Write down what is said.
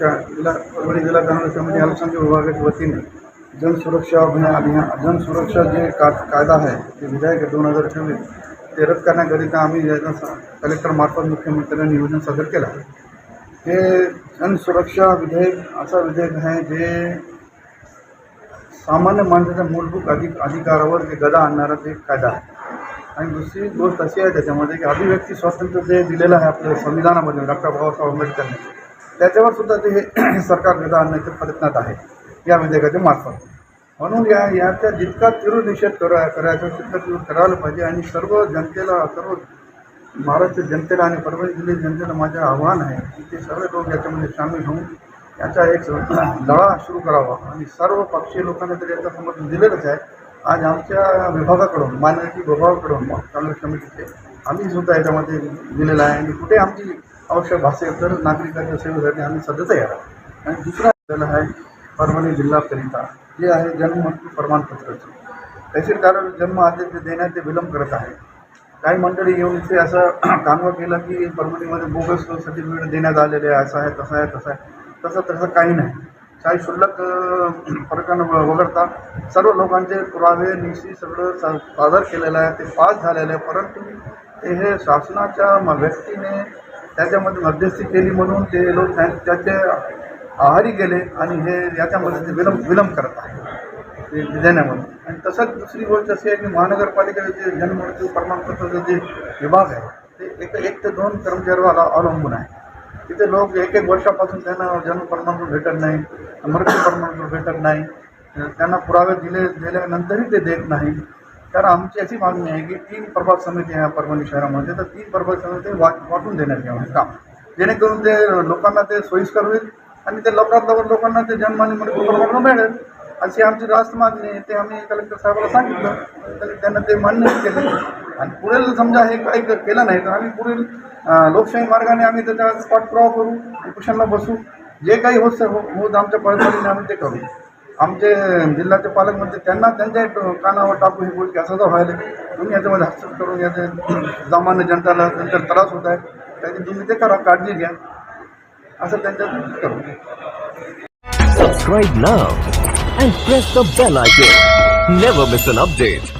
जिल्हा जिल्हा परभणी जिल्हा काँग्रेस कमिटी अल्पसंख्याक विभागाच्या वतीने जनसुरक्षा अभियान अभियान जनसुरक्षा जे का कायदा आहे ते विधेयक दोन हजार चोवीस ते रद्द करण्याकरिता आम्ही याचा कलेक्टरमार्फत मुख्यमंत्र्यांनी निवेदन सादर केलं. आहे हे जनसुरक्षा विधेयक असा विधेयक आहे जे सामान्य माणसाच्या मूलभूत अधिक अधिकारावर जे गदा आणणारा ते कायदा आहे. आणि दुसरी गोष्ट अशी आहे त्याच्यामध्ये की अभिव्यक्ती स्वातंत्र्य जे दिलेलं आहे आपल्या संविधानामध्ये डॉक्टर बाबासाहेब आंबेडकरने त्याच्यावर सुद्धा ते हे सरकार गदा आणण्याच्या प्रयत्नात आहे. या विधेयकाच्या मार्फत. म्हणून या याचा जितका तीव्र निषेध करा करायचा तितका तीव्र करायला पाहिजे आणि सर्व जनतेला सर्व महाराष्ट्र जनतेला आणि परभणी जिल्ह्यातील जनतेला माझं आव्हान आहे की ते सर्व लोक याच्यामध्ये सामील होऊन याचा एक लढा सुरू करावा. आणि सर्व पक्षीय लोकांना तरी याचं समर्थन दिलेलंच आहे. आज आमच्या विभागाकडून मायनॉरिटी विभागाकडून काँग्रेस कमिटीचे आम्ही सुद्धा याच्यामध्ये दिलेलं आहे. आणि कुठे आमची आवश्यक असेल तर नागरिकांच्या सेवेसाठी आम्ही सध्या तयार आहोत. आणि दुसरा आपल्याला आहे परभणी जिल्हाकरिता जे आहे जन्म प्रमाणपत्राचं. कारण जन्म आदेश देण्यात ते विलंब करत आहे. काही मंडळी येऊन इथे असं कानवा केलं की परभणीमध्ये बोगस सर्टिफिकेट देण्यात आलेले आहे असं आहे तसं आहे तसं आहे. तसं तसं काही नाही. काही शुल्लक अं, फरकानं वगळता सर्व लोकांचे पुरावे निशी सगळं सा- सादर केलेलं आहे. ते पास झालेलं आहे. परंतु ते हे शासनाच्या व्यक्तीने त्याच्यामध्ये मध्यस्थी केली म्हणून ते लोक त्याचे आहारी गेले आणि हे याच्यामध्ये ते विलंब विलंब करत आहे ते देण्यामध्ये आणि तसंच दुसरी गोष्ट अशी आहे की महानगरपालिकेचे जे जन्ममृत्यू प्रमाणपत्राचं जे विभाग आहे ते एक एक ते दोन कर्मचाऱ्याला अवलंबून आहे. तिथे लोक एक एक वर्षापासून त्यांना जन्म प्रमाणपत्र भेटत नाही मृत्यू प्रमाणपत्र भेटत नाही. त्यांना पुरावे दिले दिल्यानंतरही ते देत नाही. तर आमची अशी मागणी आहे की तीन प्रभाग समिती आहे परभणी शहरामध्ये तर तीन प्रभाग समिती वा वाटून देण्यात यावं काम. जेणेकरून ते लोकांना ते सोयीस्कर होईल आणि ते लवकरात लवकर लोकांना ते जन्म आणि मिळेल. अशी आमची रास्त मागणी आहे ते आम्ही कलेक्टर साहेबाला सांगितलं. तर त्यांना ते मान्य केले. आणि पुढील समजा हे काही केलं नाही तर आम्ही पुढील लोकशाही मार्गाने आम्ही त्याचा पाठपुरावा करू उपोषणाला बसू. जे काही होत हो होत आमच्या पद्धतीने आम्ही ते करू. आमचे जिल्ह्याचे पालकमंत्री त्यांना त्यांच्या कानावर टाकू हे गोष्टी असं तर व्हायला तुम्ही याच्यामध्ये हस्तक्षेप करून याचे सामान्य जनताला त्यांचा त्रास होत आहे. त्याची तुम्ही ते करा काळजी घ्या. असं त्यांच्या करू. Subscribe now and press the bell icon never miss an update